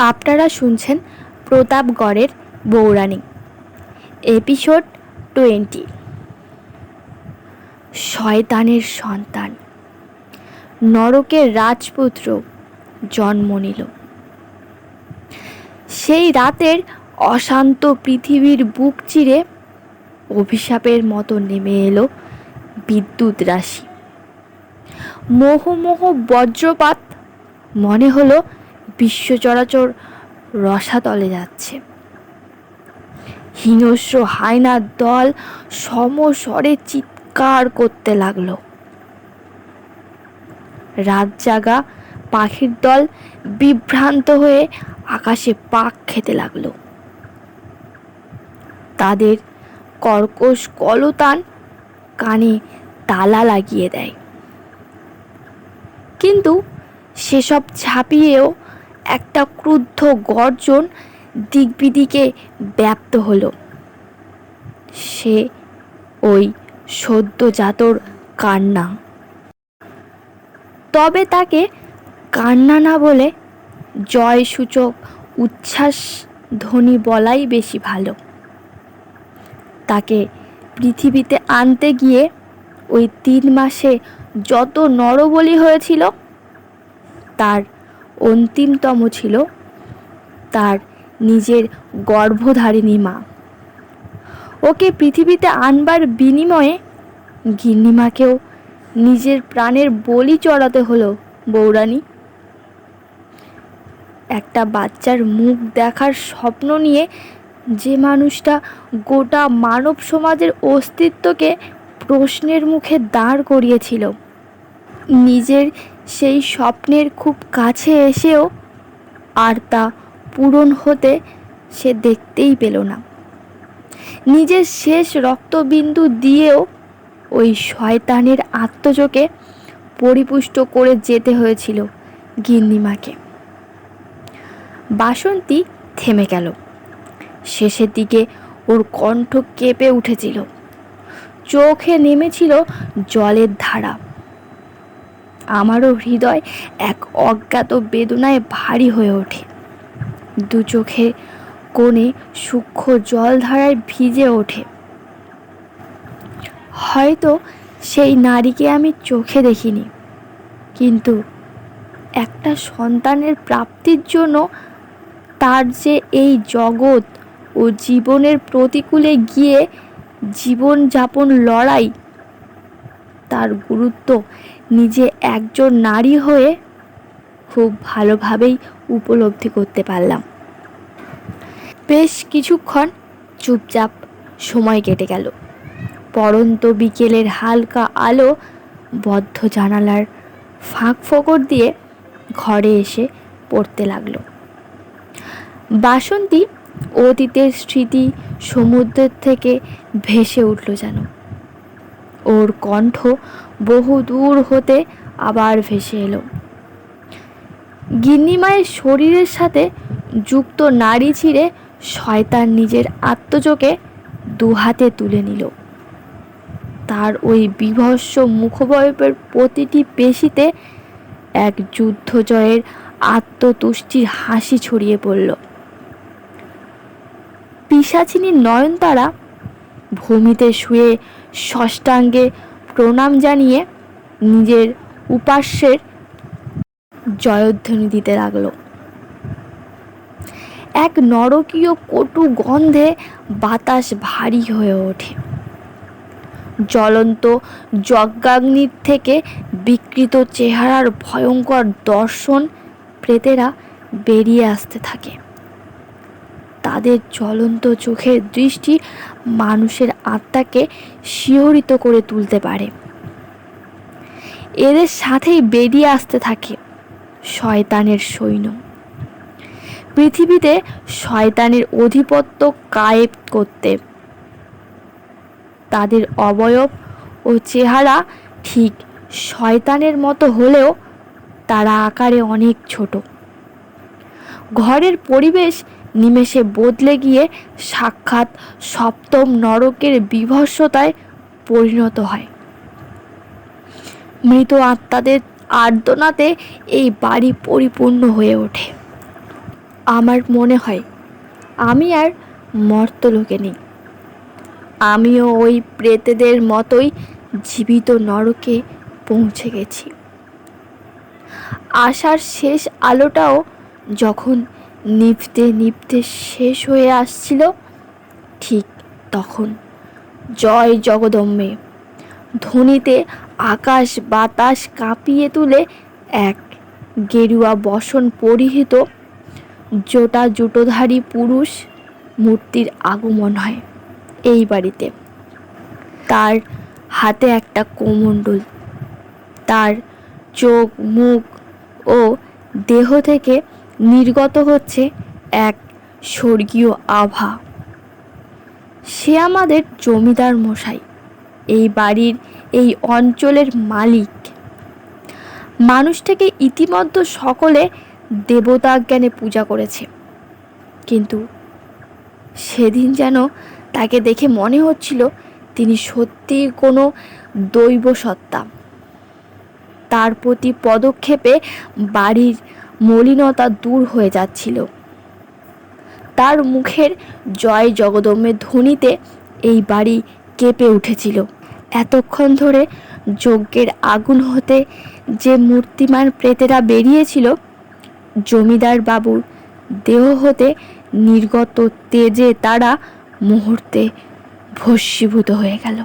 আপনারা শুনছেন প্রতাপগড়ের বৌরানী episode twenty শয়তানের সন্তান, নরকের রাজপুত্র জন্ম নিল। সেই রাতের অশান্ত পৃথিবীর বুক চিরে অভিশাপের মতো নেমে এলো বিদ্যুৎ রাশি। মোহ মোহ বজ্রপাত মনে হলো বিশ্ব চরাচর রসাতলে যাচ্ছে। হিংস্র হায়নার দল সমস্বরে চিৎকার করতে লাগল। রাত জাগা পাখির দল বিভ্রান্ত হয়ে আকাশে পাক খেতে লাগল। তাদের কর্কশ কলতান কানে তালা লাগিয়ে দেয়। কিন্তু সেসব ছাপিয়েও একটা ক্রুদ্ধ গর্জন দিকবিদিকে ব্যাপ্ত হলো। সে ওই সদ্যজাতর কান্না। তবে তাকে কান্না না বলে জয়সূচক, উচ্ছ্বাস ধ্বনি বলাই বেশি ভালো। তাকে পৃথিবীতে আনতে গিয়ে ওই তিন মাসে যত নরবলি হয়েছিল, তার অন্তিমতম ছিল তার নিজের গর্ভধারিণী মা। ওকে পৃথিবীতে আনবার বিনিময়ে গিন্নিমাকেও নিজের প্রাণের বলি চড়াতে হলো বৌরানী একটা বাচ্চার মুখ দেখার স্বপ্ন নিয়ে যে মানুষটা গোটা মানব সমাজের অস্তিত্বকে প্রশ্নের মুখে দাঁড় করিয়েছিল। নিজের সেই স্বপ্নের খুব কাছে এসেও আর তা পূরণ হতে সে দেখতেই পেল না। নিজের শেষ রক্তবিন্দু দিয়েও ওই শয়তানের আত্মযোগে পরিপুষ্ট করে যেতে হয়েছিল গিন্নিমাকে। বাসন্তী থেমে গেল। শেষের দিকে ওর কণ্ঠ কেঁপে উঠেছিল। চোখে নেমেছিল জলের ধারা। আমারও হৃদয় এক অজ্ঞাত বেদনায় ভারী হয়ে ওঠে। দু চোখে কোণে সূক্ষ্ম জলধারায় ভিজে ওঠে। হয়তো সেই নারীকে আমি চোখে দেখিনি, কিন্তু একটা সন্তানের প্রাপ্তির জন্য তার যে এই জগৎ ও জীবনের প্রতিকূলে গিয়ে জীবনযাপন লড়াই, তার গুরুত্ব নিজে একজন নারী হয়ে খুব ভালোভাবেই উপলব্ধি করতে পারলাম। বেশ কিছুক্ষণ চুপচাপ সময় কেটে গেল। পরন্ত বিকেলের হালকা আলো বদ্ধ জানালার ফাঁক ফোকর দিয়ে ঘরে এসে পড়তে লাগল। বাসন্তী অতীতের স্মৃতি সমুদ্রের থেকে ভেসে উঠল যেন। ওর কণ্ঠ বহু দূর হতে আবার ভেসে এলো। গিন্নিমায়ের শরীরের সাথে যুক্ত নারী ছিঁড়ে শয়তান নিজের আত্মযোগে দুহাতে তুলে নিল। তার ওই বিভৎস মুখবয়বের প্রতিটি পেশিতে এক যুদ্ধ জয়ের আত্মতুষ্টির হাসি ছড়িয়ে পড়ল। পিসাচিনী নয়নতারা ভূমিতে শুয়ে ষষ্ঠাঙ্গে প্রণাম জানিয়ে নিজের উপাস্যের জয়ধ্বনি দিতে লাগল। এক নরকীয় কটু গন্ধে বাতাস ভারী হয়ে ওঠে। জ্বলন্ত যজ্ঞাগ্নির থেকে বিকৃত চেহারার ভয়ঙ্কর দর্শন প্রেতেরা বেরিয়ে আসতে থাকে। তাদের জ্বলন্ত চোখের দৃষ্টি মানুষের আত্মাকে শিহরিত করে তুলতে পারে। এদের সাথেই বেরিয়ে আসতে থাকে শয়তানের সৈন্য। পৃথিবীতে শয়তানের অধিপত্য কায়েব করতে। তাদের অবয়ব ও চেহারা ঠিক শয়তানের মতো হলেও তারা আকারে অনেক ছোট। ঘরের পরিবেশ নিমেষে বদলে গিয়ে সাক্ষাৎ সপ্তম নরকের বিভৎসতায় পরিণত হয়। মৃত আত্মাদের আর্দনাতে এই বাড়ি পরিপূর্ণ হয়ে ওঠে। আমার মনে হয়, আমি আর মর্তলোকে নেই। আমিও ওই প্রেতেদের মতোই জীবিত নরকে পৌঁছে গেছি। আশার শেষ আলোটাও যখন নিভতে নিভতে শেষ হয়ে আসছিল ঠিক তখন। জয় জগদম্বে। ধ্বনিতে আকাশ বাতাস কাঁপিয়ে তুলে এক গেরুয়া বসন পরিহিত জোটা জুটোধারী পুরুষ মূর্তির আগমন হয় এই বাড়িতে। তার হাতে একটা কোমণ্ডল। তার চোখ, মুখ ও দেহ থেকে নির্গত হচ্ছে এক স্বর্গীয় আভা। সে আমাদের জমিদার মশাই, এই বাড়ির, এই অঞ্চলের মালিক। মানুষটাকে ইতিমধ্যে সকলে দেবতা জ্ঞানে পূজা করেছে। কিন্তু সেদিন যেন তাকে দেখে মনে হচ্ছিল তিনি সত্যি কোনো দৈব সত্তা তার প্রতি পদক্ষেপে বাড়ির মলিনতা দূর হয়ে যাচ্ছিল। তার মুখের জয় জগদম্বের ধ্বনিতে এই বাড়ি কেঁপে উঠেছিল। এতক্ষণ ধরে যজ্ঞের আগুন হতে যে মূর্তিমান প্রেতেরা বেরিয়েছিল, জমিদার বাবুর দেহ হতে নির্গত তেজে তারা মুহূর্তে ভস্মীভূত হয়ে গেল।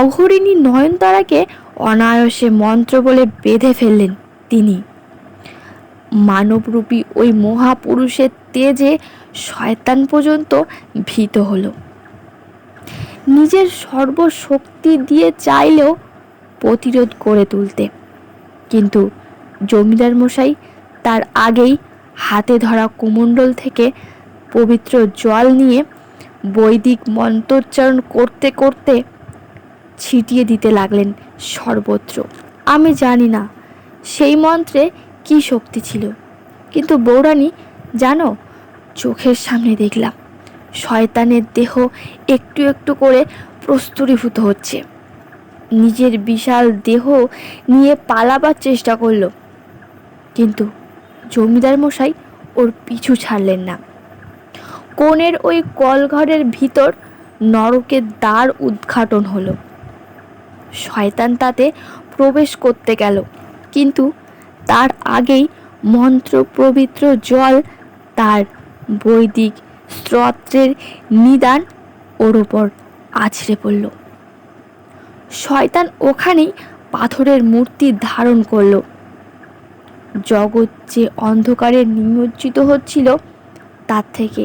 অঘরিণী নয়নতারাকে অনায়াসে মন্ত্র বলে বেঁধে ফেললেন তিনি। মানবরূপী ওই মহাপুরুষের তেজে শয়তান পর্যন্ত ভীত হলো। নিজের সর্বশক্তি দিয়ে চাইলেও প্রতিরোধ করে তুলতে। কিন্তু জমিদার মশাই তার আগেই হাতে ধরা কুমণ্ডল থেকে পবিত্র জল নিয়ে বৈদিক মন্ত্রোচ্চারণ করতে করতে ছিটিয়ে দিতে লাগলেন সর্বত্র। আমি জানি না, সেই মন্ত্রে কি শক্তি ছিল? কিন্তু বৌরানী জানো, চোখের সামনে দেখলাম, শয়তানের দেহ একটু একটু করে প্রস্তুরীভূত হচ্ছে। নিজের বিশাল দেহ নিয়ে পালাবার চেষ্টা করল, কিন্তু জমিদার মশাই ওর পিছু ছাড়লেন না। কোণের ওই কলঘরের ভিতর নরকের দ্বার উদ্ঘাটন হলো। শয়তান তাতে প্রবেশ করতে গেল, কিন্তু তার আগেই মন্ত্র পবিত্র জল তার বৈদিক স্তোত্রের নিদান ওর ওপর আছড়ে পড়ল। শয়তান ওখানেই পাথরের মূর্তি ধারণ করল। জগৎ যে অন্ধকারে নিমজ্জিত হচ্ছিল, তার থেকে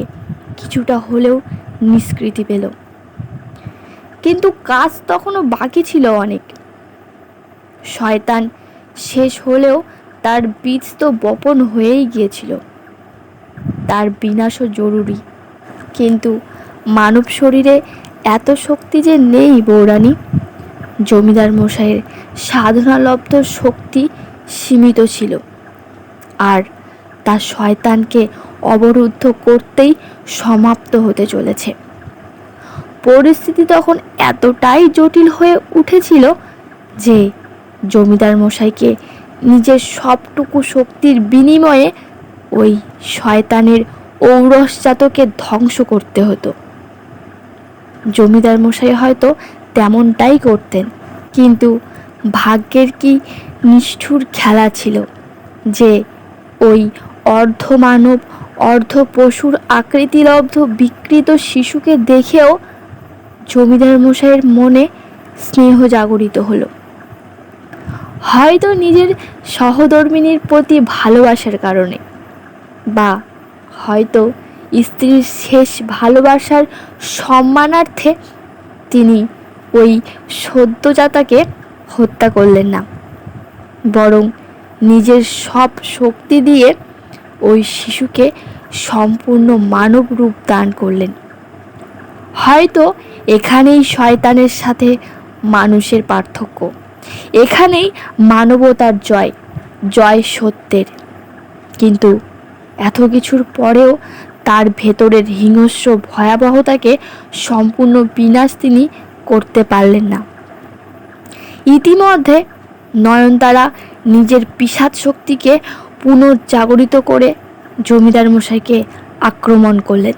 কিছুটা হলেও নিষ্কৃতি পেল। কিন্তু কাজ তখনও বাকি ছিল অনেক। শয়তান শেষ হলেও তার বীজ তো বপন হয়েই গিয়েছিল। তার বিনাশও জরুরি। কিন্তু মানব শরীরে এত শক্তি যে নেই বৌরানী জমিদার মশাইয়ের সাধনালব্ধ শক্তি সীমিত ছিল। আর তার শয়তানকে অবরুদ্ধ করতেই সমাপ্ত হতে চলেছে। পরিস্থিতি তখন এতটাই জটিল হয়ে উঠেছিল যে জমিদার মশাইকে নিজের সবটুকু শক্তির বিনিময়ে ওই শয়তানের ঔরসজাতকে ধ্বংস করতে হতো। জমিদার মশাই হয়তো তেমনটাই করতেন, কিন্তু ভাগ্যের কি নিষ্ঠুর খেলা ছিল যে ওই অর্ধমানব অর্ধ পশুর আকৃতিলব্ধ বিকৃত শিশুকে দেখেও জমিদার মশাইয়ের মনে স্নেহ জাগরিত হলো। হয়তো নিজের সহধর্মিনীর প্রতি ভালোবাসার কারণে বা হয়তো স্ত্রীর শেষ ভালোবাসার সম্মানার্থে তিনি ওই সদ্যজাতাকে হত্যা করলেন না। বরং নিজের সব শক্তি দিয়ে ওই শিশুকে সম্পূর্ণ মানব রূপ দান করলেন। হয়তো এখানেই শয়তানের সাথে মানুষের পার্থক্য। এখানেই মানবতার জয় জয় সত্যের। কিন্তু এত কিছুর পরেও তার ভেতরের হিংস্র ভয়াবহতাকে সম্পূর্ণ বিনাশ তিনি করতে পারলেন না। ইতিমধ্যে নয়নতারা নিজের পিসাদ শক্তিকে পুনর্জাগরিত করে জমিদার মশাইকে আক্রমণ করলেন।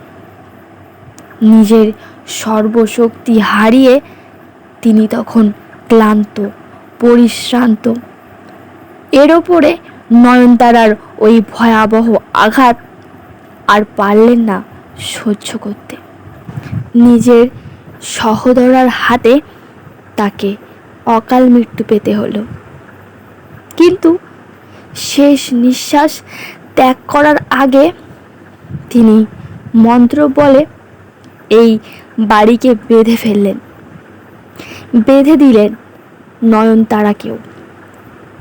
নিজের সর্বশক্তি হারিয়ে তিনি তখন ক্লান্ত পরিশ্রান্ত। এর ওপরে নয়নতারার ওই ভয়াবহ আঘাত আর পারলেন না সহ্য করতে। নিজের সহোদরার হাতে তাকে অকাল মৃত্যু পেতে হলো। কিন্তু শেষ নিঃশ্বাস ত্যাগ করার আগে তিনি মন্ত্র বলে এই বাড়িকে বেঁধে ফেললেন। বেঁধে দিলেন। নয়নতারাকেও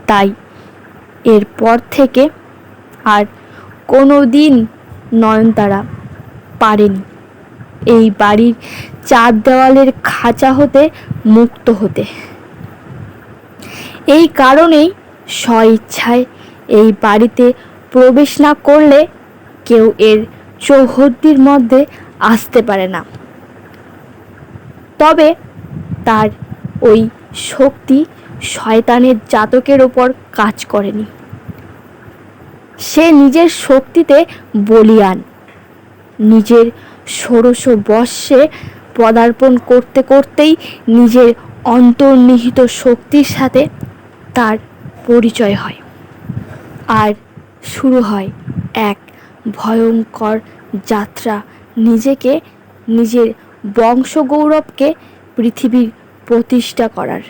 তাই এরপর থেকে আর কোনো দিন নয়নতারা পারেনি। এই বাড়ির চার দেওয়ালের খাঁচা হতে মুক্ত হতে। এই কারণেই স্বইচ্ছায় এই বাড়িতে প্রবেশ না করলে কেউ এর চৌহদ্দির মধ্যে আসতে পারে না। তবে তার ওই শক্তি শয়তানের জাতকের ওপর কাজ করেনি। সে নিজের শক্তিতে বলিয়ান। নিজের ষোড়শ বর্ষে পদার্পণ করতে করতেই নিজের অন্তর্নিহিত শক্তির সাথে তার পরিচয় হয় আর শুরু হয় এক ভয়ঙ্কর যাত্রা। নিজেকে, নিজের বংশগৌরবকে পৃথিবীর প্রতিষ্ঠা করার।